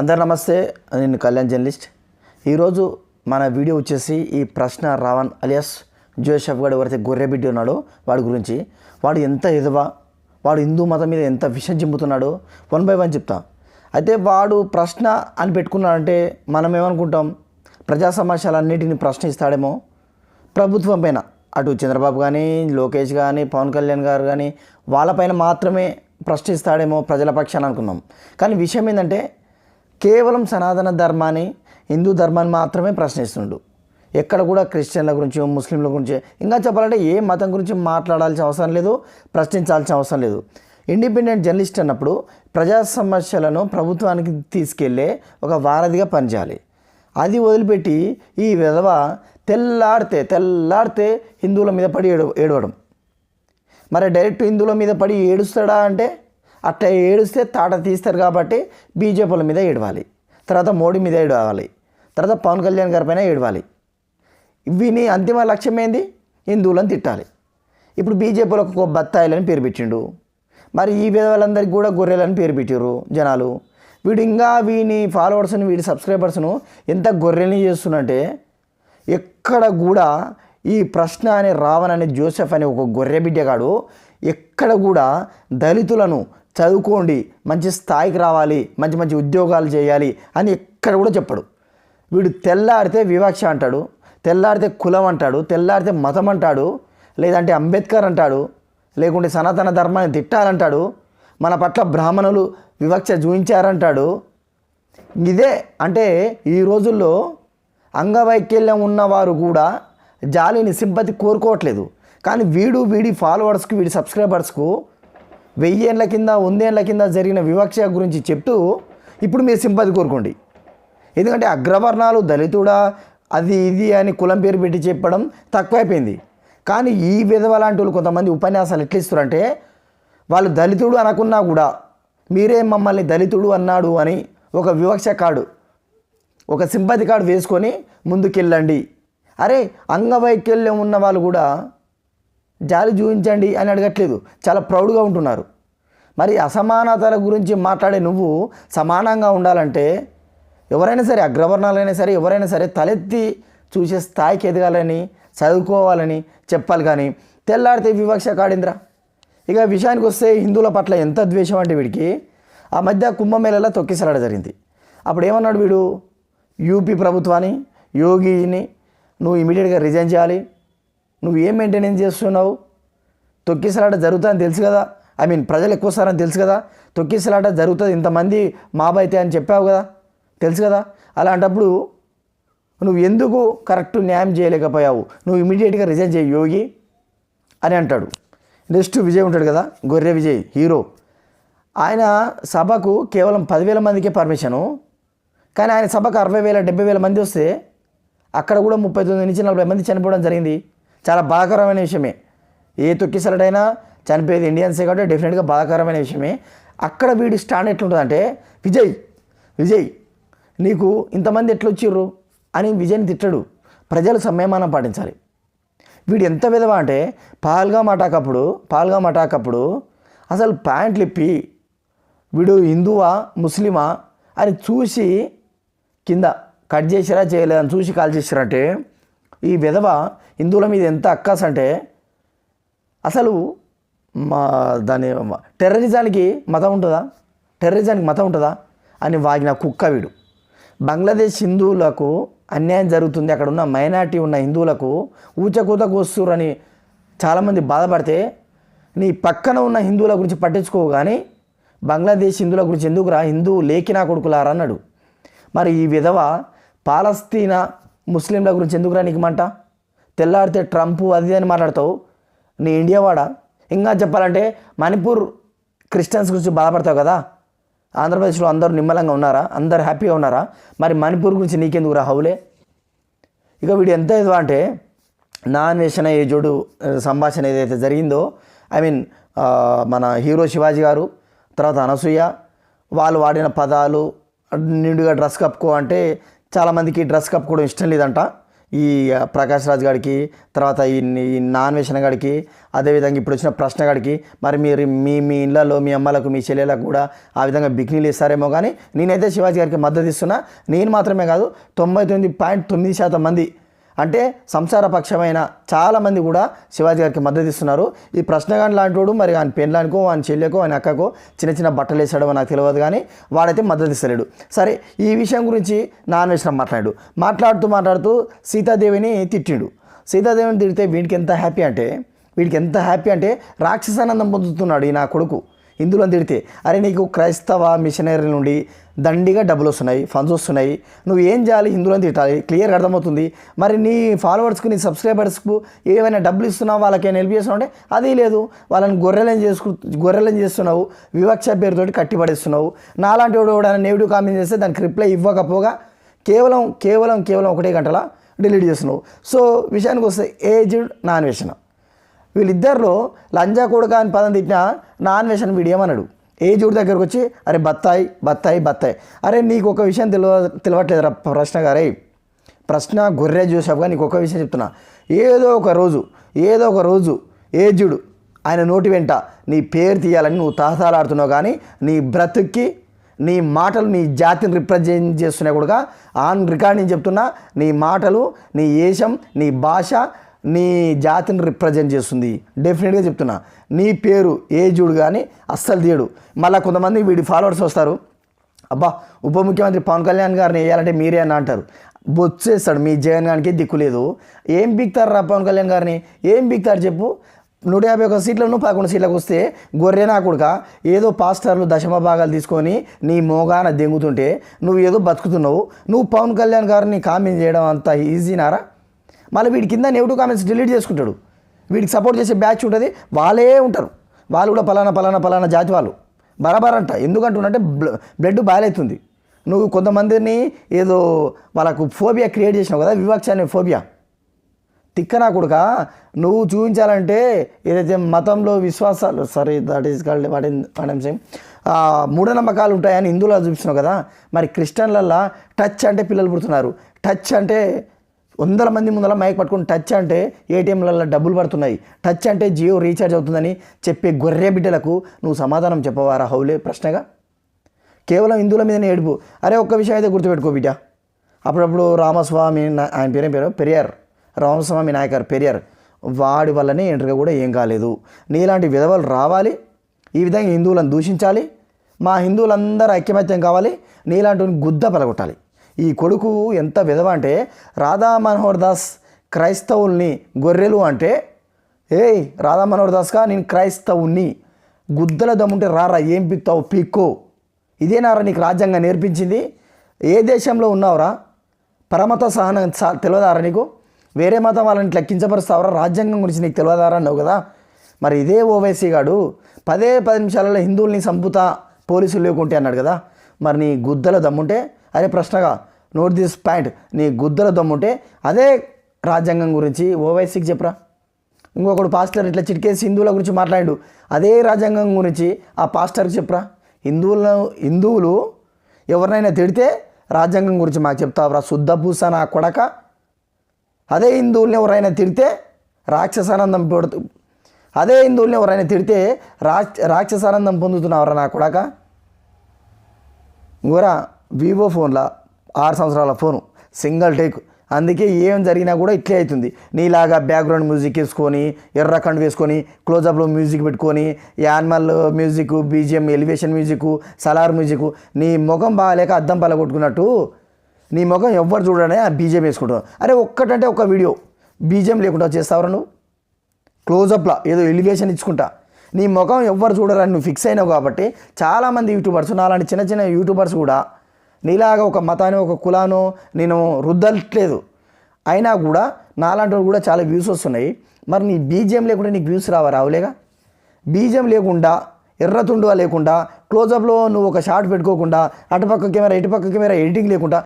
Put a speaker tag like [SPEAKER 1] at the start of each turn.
[SPEAKER 1] అందరు నమస్తే. నేను కళ్యాణ్ జర్నలిస్ట్. ఈరోజు మన వీడియో వచ్చేసి ఈ ప్రశ్న రావణ్ అలియాస్ జోషఫ్ గారు ఎవరైతే గొర్రెబిడ్డి ఉన్నాడో వాడి గురించి. వాడు ఎంత ఎదవా వాడు హిందూ మతం మీద ఎంత విషం చింపుతున్నాడో వన్ బై వన్ చెప్తా. అయితే వాడు ప్రశ్న అని పెట్టుకున్నాడంటే మనం ఏమనుకుంటాం? ప్రజా సమస్యలన్నిటిని ప్రశ్నిస్తాడేమో ప్రభుత్వం పైన. అటు చంద్రబాబు కానీ లోకేష్ కానీ పవన్ కళ్యాణ్ గారు కానీ వాళ్ళపైన మాత్రమే ప్రశ్నిస్తాడేమో ప్రజల పక్షాన్ని అనుకున్నాం కానీ విషయం ఏంటంటే కేవలం సనాతన ధర్మాన్ని హిందూ ధర్మాన్ని మాత్రమే ప్రశ్నిస్తుండు. ఎక్కడ కూడా క్రిస్టియన్ల గురించి ముస్లింల గురించి ఇంకా చెప్పాలంటే ఏ మతం గురించి మాట్లాడాల్సిన అవసరం లేదు ప్రశ్నించాల్సిన అవసరం లేదు. ఇండిపెండెంట్ జర్నలిస్ట్ అన్నప్పుడు ప్రజా సమస్యలను ప్రభుత్వానికి తీసుకెళ్ళే ఒక వారధిగా పనిచేయాలి. అది వదిలిపెట్టి ఈ విధవ తెల్లాడితే తెల్లాడితే హిందువుల మీద పడి ఏడు ఏడవడం. మరి డైరెక్ట్ హిందువుల మీద పడి ఏడుస్తాడా అంటే అట్లా ఏడుస్తే తాట తీస్తారు కాబట్టి బీజేపీల మీద ఏడవాలి. తర్వాత మోడీ మీద ఏడవాలి. తర్వాత పవన్ కళ్యాణ్ గారి పైన ఏడవాలి. వీని అంతిమ లక్ష్యం ఏంది? హిందువులను తిట్టాలి. ఇప్పుడు బీజేపీలకు ఒక బత్తాయిలని పేరు పెట్టిండు. మరి ఈ విధవాళ్ళందరికీ కూడా గొర్రెలని పేరు పెట్టారు జనాలు. వీడు ఇంకా వీని ఫాలోవర్స్ని వీడి సబ్స్క్రైబర్స్ను ఎంత గొర్రెల్ని చేస్తున్నంటే ఎక్కడ కూడా ఈ ప్రశ్న అనే రావణ్ అనే జోసెఫ్ అనే ఒక గొర్రె బిడ్డగాడు ఎక్కడ కూడా దళితులను చదువుకోండి మంచి స్థాయికి రావాలి మంచి మంచి ఉద్యోగాలు చేయాలి అని ఎక్కడ కూడా చెప్పడు. వీడు తెల్లారితే వివక్ష అంటాడు తెల్లారితే కులం అంటాడు తెల్లారితే మతం అంటాడు లేదంటే అంబేద్కర్ అంటాడు లేకుంటే సనాతన ధర్మాన్ని తిట్టాలంటాడు మన పట్ల బ్రాహ్మణులు వివక్ష చూపించారంటాడు. ఇదే అంటే ఈ రోజుల్లో అంగవైకల్యం ఉన్నవారు కూడా జాలిని సింపతి కోరుకోవట్లేదు. కానీ వీడు వీడి ఫాలోవర్స్కు వీడి సబ్స్క్రైబర్స్కు వెయ్యేళ్ళ కింద వందేళ్ళ కింద జరిగిన వివక్ష గురించి చెప్తూ ఇప్పుడు మీరు సింపతి కోరుకోండి. ఎందుకంటే అగ్రవర్ణాలు దళితుడా అది ఇది అని కులం పేరు పెట్టి చెప్పడం తక్కువైపోయింది. కానీ ఈ విధవ లాంటి వాళ్ళు కొంతమంది ఉపన్యాసాలు ఎట్లా ఇస్తారంటే వాళ్ళు దళితుడు అనకున్నా కూడా మీరే మమ్మల్ని దళితుడు అన్నాడు అని ఒక వివక్ష కార్డు ఒక సింపతి కార్డు వేసుకొని ముందుకెళ్ళండి. అరే అంగవైకల్యం ఉన్న వాళ్ళు కూడా జాలి చూపించండి అని అడగట్లేదు. చాలా ప్రౌడ్గా ఉంటున్నారు. మరి అసమానతల గురించి మాట్లాడే నువ్వు సమానంగా ఉండాలంటే ఎవరైనా సరే అగ్రవర్ణాలైనా సరే ఎవరైనా సరే తలెత్తి చూసే స్థాయికి ఎదగాలని చదువుకోవాలని చెప్పాలి కానీ తెల్లాడితే వివక్ష కాడింద్రా. ఇక విషయానికి వస్తే హిందువుల పట్ల ఎంత ద్వేషం అంటే వీడికి ఆ మధ్య కుంభమేళలో తొక్కిసలాడ జరిగింది. అప్పుడు ఏమన్నాడు వీడు? యూపీ ప్రభుత్వాన్ని యోగిని నువ్వు ఇమీడియట్గా రిజైన్ చేయాలి. నువ్వు ఏం మెయింటెనెన్స్ చేస్తున్నావు? తొక్కిసలాట జరుగుతుందని తెలుసు కదా. ఐ మీన్ ప్రజలు ఎక్కువ సారని తెలుసు కదా. తొక్కిసలాట జరుగుతుంది. ఇంతమంది మాబైతే అని చెప్పావు కదా. తెలుసు కదా. అలాంటప్పుడు నువ్వు ఎందుకు కరెక్ట్ న్యాయం చేయలేకపోయావు? నువ్వు ఇమీడియట్గా రిజైన్ చేయి యోగి అని అంటాడు. నెక్స్ట్ విజయ్ ఉంటాడు కదా. గొర్రె విజయ్ హీరో. ఆయన సభకు కేవలం పదివేల మందికే పర్మిషను. కానీ ఆయన సభకు అరవై వేల డెబ్బై వేల మంది వస్తే అక్కడ కూడా ముప్పై తొమ్మిది నుంచి నలభై మంది చనిపోవడం జరిగింది. చాలా బాధాకరమైన విషయమే. ఏ తొక్కిసలడైనా చనిపోయేది ఇండియన్సే కాబట్టి డెఫినెట్గా బాధాకరమైన విషయమే. అక్కడ వీడి స్టాండ్ ఎట్లుంటుందంటే విజయ్ విజయ్ నీకు ఇంతమంది ఎట్లొచ్చిర్రు అని విజయ్ని తిట్టడు. ప్రజలు సంయమానం పాటించాలి. వీడు ఎంత విధవా అంటే పాల్గా మటాకప్పుడు పాల్గా మటాకప్పుడు అసలు ప్యాంట్లు ఇప్పి వీడు హిందువా ముస్లిమా అని చూసి కింద కట్ చేసిరా చేయలేదని చూసి కాల్ చేసిరంటే ఈ విధవ హిందువుల మీద ఎంత అక్కాస్ అంటే అసలు మా దాని టెర్రరిజానికి మతం ఉంటుందా? టెర్రరిజానికి మతం ఉంటుందా? అని వాగిన కుక్క వీడు. బంగ్లాదేశ్ హిందువులకు అన్యాయం జరుగుతుంది. అక్కడ ఉన్న మైనార్టీ ఉన్న హిందువులకు ఊచకూతకు అని చాలామంది బాధపడితే నీ పక్కన ఉన్న హిందువుల గురించి పట్టించుకోవు కానీ బంగ్లాదేశ్ హిందువుల గురించి ఎందుకురా హిందూ లేఖినా కొడుకులారా అన్నాడు. మరి ఈ విధవ పాలస్తీనా ముస్లింల గురించి ఎందుకురా నీకు మంట? తెల్లాడితే ట్రంప్ అది అని మాట్లాడతావు? నీ ఇండియా వాడ? ఇంకా చెప్పాలంటే మణిపూర్ క్రిస్టియన్స్ గురించి బాధపడతావు కదా? ఆంధ్రప్రదేశ్లో అందరూ నిమ్మలంగా ఉన్నారా? అందరు హ్యాపీగా ఉన్నారా? మరి మణిపూర్ గురించి నీకెందుకు రా హౌలే? ఇక వీడు ఎంత ఏదో అంటే నా అన్వేషణ జోడు సంభాషణ ఏదైతే జరిగిందో ఐ మీన్ మన హీరో శివాజీ గారు తర్వాత అనసూయ వాళ్ళు వాడిన పదాలు నిండుగా డ్రెస్ కప్పుకో అంటే చాలామందికి డ్రెస్ కప్పుకోవడం ఇష్టం లేదంట. ఈ ప్రకాష్ రాజ్ గారికి తర్వాత ఈ ఈ నాన్వేషణ గారికి అదేవిధంగా ఇప్పుడు వచ్చిన ప్రశ్న గారికి మరి మీరు మీ మీ ఇళ్ళలో మీ అమ్మలకు మీ చెల్లెలకు కూడా ఆ విధంగా బిక్నీలు ఇస్తారేమో కానీ నేనైతే శివాజీ గారికి మద్దతు ఇస్తున్నా. నేను మాత్రమే కాదు తొంభై తొమ్మిది పాయింట్ తొమ్మిది శాతం మంది అంటే సంసార పక్షమైన చాలామంది కూడా శివాజీ గారికి మద్దతు ఇస్తున్నారు ఈ ప్రశ్నగాని లాంటి మరి ఆయన పెళ్ళానికో ఆయన చెల్లెకో ఆయన అక్కకో చిన్న చిన్న బట్టలు వేసాడో నాకు తెలియదు కానీ వాడైతే మద్దతు ఇస్తలేడు సరే ఈ విషయం గురించి నాన్ వేసిన మాట్లాడు. మాట్లాడుతూ మాట్లాడుతూ సీతాదేవిని తిట్టిండు. సీతాదేవిని తిడితే వీడికి ఎంత హ్యాపీ అంటే వీడికి ఎంత హ్యాపీ అంటే రాక్షసానందం పొందుతున్నాడు ఈ నా కొడుకు. ఇందులో తిడితే అరే నీకు క్రైస్తవ మిషనరీ నుండి దండిగా డబ్బులు వస్తున్నాయి ఫండ్స్ వస్తున్నాయి నువ్వు ఏం చేయాలి హిందువులను తిట్టాలి? క్లియర్గా అర్థమవుతుంది. మరి నీ ఫాలోవర్స్కి నీ సబ్స్క్రైబర్స్కు ఏమైనా డబ్బులు ఇస్తున్నావు వాళ్ళకైనా హెల్ప్ చేస్తున్నావు అంటే అది లేదు. వాళ్ళని గొర్రెలను చేసుకు గొర్రెలను చేస్తున్నావు? వివక్ష పేరుతోటి కట్టిపడేస్తున్నావు. నాలాంటి వాడు కూడా నెగిటివ్ కామెంట్ చేస్తే దానికి రిప్లై ఇవ్వకపోగా కేవలం కేవలం కేవలం ఒకటే గంటల డిలీట్ చేస్తున్నావు. సో విషయానికి వస్తే ఏజ్డ్ నాన్ విషయం వీళ్ళిద్దరిలో లంజా కొడుక అని పదం తిట్టినా నాన్ వేషన్ వీడియో అన్నాడు ఏజుడి దగ్గరకు వచ్చి అరే బత్తాయి బత్తాయి బత్తాయి. అరే నీకు ఒక విషయం తెలియ తెలియట్లేదురా ప్రశ్న గారే. ప్రశ్న గొర్రె జోసఫ్గా నీకు ఒక విషయం చెప్తున్నా. ఏదో ఒక రోజు ఏదో ఒక రోజు ఏజుడు ఆయన నోటి వెంట నీ పేరు తీయాలని నువ్వు తహతాలాడుతున్నావు కానీ నీ బ్రతుక్కి నీ మాటలు నీ జాతిని రిప్రజెంట్ చేస్తున్నాయి కూడా ఆన్ రికార్డ్ నేను చెప్తున్నా నీ మాటలు నీ ఏషం నీ భాష నీ జాతిని రిప్రజెంట్ చేస్తుంది. డెఫినెట్గా చెప్తున్నా. నీ పేరు ఏజుడు కానీ అస్సలు తీయడు. మళ్ళీ కొంతమంది వీడి ఫాలోవర్స్ వస్తారు. అబ్బా ఉప ముఖ్యమంత్రి పవన్ కళ్యాణ్ గారిని వేయాలంటే మీరే అని అంటారు. బొచ్చేస్తాడు మీ జగన్ గారికి దిక్కు లేదు. ఏం బిక్తారు రా పవన్ కళ్యాణ్ గారిని? ఏం బిక్తారు చెప్పు? నూట యాభై ఒక సీట్లను పదకొండు సీట్లకు వస్తే గొర్రెనా కొడుక ఏదో పాస్టర్లు దశమ భాగాలు తీసుకొని నీ మోగాన దెంగుతుంటే నువ్వు ఏదో బతుకుతున్నావు. నువ్వు పవన్ కళ్యాణ్ గారిని కామెంట్ చేయడం అంత ఈజీనారా మళ్ళీ వీడి కింద నెగిటివ్ కామెంట్స్ డిలీట్ చేసుకుంటాడు. వీడికి సపోర్ట్ చేసే బ్యాచ్ ఉంటుంది వాళ్ళే ఉంటారు. వాళ్ళు కూడా పలానా పలానా పలానా జాతి వాళ్ళు. బరాబర్ అంట. ఎందుకంటున్నంటే బ్లడ్ బాగాలవుతుంది నువ్వు కొంతమందిని ఏదో వాళ్ళకు ఫోబియా క్రియేట్ చేసినావు కదా వివక్ష అనే ఫోబియా తిక్కనా కొడుక నువ్వు చూపించాలంటే ఏదైతే మతంలో విశ్వాసాలు sorry that is called what what same మూఢనమ్మకాలు ఉంటాయని హిందువులో చూపిస్తున్నావు కదా మరి క్రిస్టియన్లల్లో టచ్ అంటే పిల్లలు పుడుతున్నారు. టచ్ అంటే వందల మంది ముందర మైక్ పట్టుకుని టచ్ అంటే ఏటీఎంలలో డబ్బులు పడుతున్నాయి. టచ్ అంటే జియో రీఛార్జ్ అవుతుందని చెప్పే గొర్రె బిడ్డలకు నువ్వు సమాధానం చెప్పవారా హౌలే? ప్రశ్నగా? కేవలం హిందువుల మీదనే ఏడుపు. అరే ఒక్క విషయం అయితే గుర్తుపెట్టుకో బిడ్డ. అప్పుడప్పుడు రామస్వామి ఆయన పేరేం పేరు? పెరియార్. రామస్వామి నాయకర్ పెరియార్. వాడి వల్లనే ఎంట్రీగా కూడా ఏం కాలేదు. నీలాంటి విధవలు రావాలి. ఈ విధంగా హిందువులను దూషించాలి. మా హిందువులందరూ ఐక్యమత్యం కావాలి. నీలాంటి గుద్ద పలగొట్టాలి. ఈ కొడుకు ఎంత విధవ అంటే రాధా మనోహర్ దాస్ క్రైస్తవుల్ని గొర్రెలు అంటే ఏయ్ రాధా మనోహర్ దాస్గా నేను క్రైస్తవుని గుద్దల దమ్ముంటే రారా ఏం పిక్తావు పీక్కో. ఇదేనారా నీకు రాజ్యాంగం నేర్పించింది? ఏ దేశంలో ఉన్నావురా? పరమత సహనం తెలియదారా నీకు? వేరే మతం వాళ్ళని ఇట్లా రాజ్యాంగం గురించి నీకు తెలియదారా అన్నావు కదా. మరి ఇదే ఓవైసీ గాడు పదే పది నిమిషాలలో హిందువుల్ని సంపుతా పోలీసులు లేకుంటే అన్నాడు కదా. మరి నీ గుద్దల దమ్ముంటే అరే ప్రశ్నగా నోట్ దిస్ పాయింట్. నీ గుద్దల దమ్ముంటే అదే రాజ్యాంగం గురించి ఓవైసీకి చెప్పరా? ఇంకొకడు పాస్టర్ ఇట్లా చిటికేసి హిందువుల గురించి మాట్లాడు అదే రాజ్యాంగం గురించి ఆ పాస్టర్కి చెప్పరా? హిందువుల హిందువులు ఎవరినైనా తిడితే రాజ్యాంగం గురించి మాకు చెప్తావురా? శుద్ధ పూస నా కొడక. అదే హిందువుల్ని ఎవరైనా తిడితే రాక్షసానందం పెడుతూ అదే హిందువుల్ని ఎవరైనా తిడితే రా రాక్షసానందం పొందుతున్నావురా నా కొడక? ఇంకోరా వివో ఫోన్లో. ఆరు సంవత్సరాల ఫోను సింగిల్ టేక్. అందుకే ఏం జరిగినా కూడా ఇట్లే అవుతుంది. నీలాగా బ్యాక్గ్రౌండ్ మ్యూజిక్ వేసుకొని ఎర్ర కండ్ వేసుకొని క్లోజప్లో మ్యూజిక్ పెట్టుకొని animal music BGM elevation music Salaar music నీ ముఖం బాగాలేక అద్దం పలగొట్టుకున్నట్టు నీ ముఖం ఎవ్వరు చూడనే ఆ బీజిఎం వేసుకుంటావు అరే ఒక్కటంటే ఒక వీడియో. బీజిఎం లేకుండా చేస్తావరా నువ్వు? క్లోజప్లా ఏదో ఎలివేషన్ ఇచ్చుకుంటా. నీ ముఖం ఎవ్వరు చూడరని నువ్వు ఫిక్స్ అయినావు కాబట్టి చాలామంది యూట్యూబర్స్ నాలాంటి చిన్న చిన్న యూట్యూబర్స్ కూడా నీలాగా ఒక మతాన్ని ఒక కులానో నేను రుద్దట్లేదు. అయినా కూడా నాలాంటి కూడా చాలా వ్యూస్ వస్తున్నాయి. మరి నీ బీజిఎం లేకుండా నీకు వ్యూస్ రావా రావులేగా? బీజం లేకుండా ఎర్రతుండుగా లేకుండా క్లోజప్లో నువ్వు ఒక షాట్ పెట్టుకోకుండా అటుపక్క కెమెరా ఇటుపక్క కెమెరా ఎడిటింగ్ లేకుండా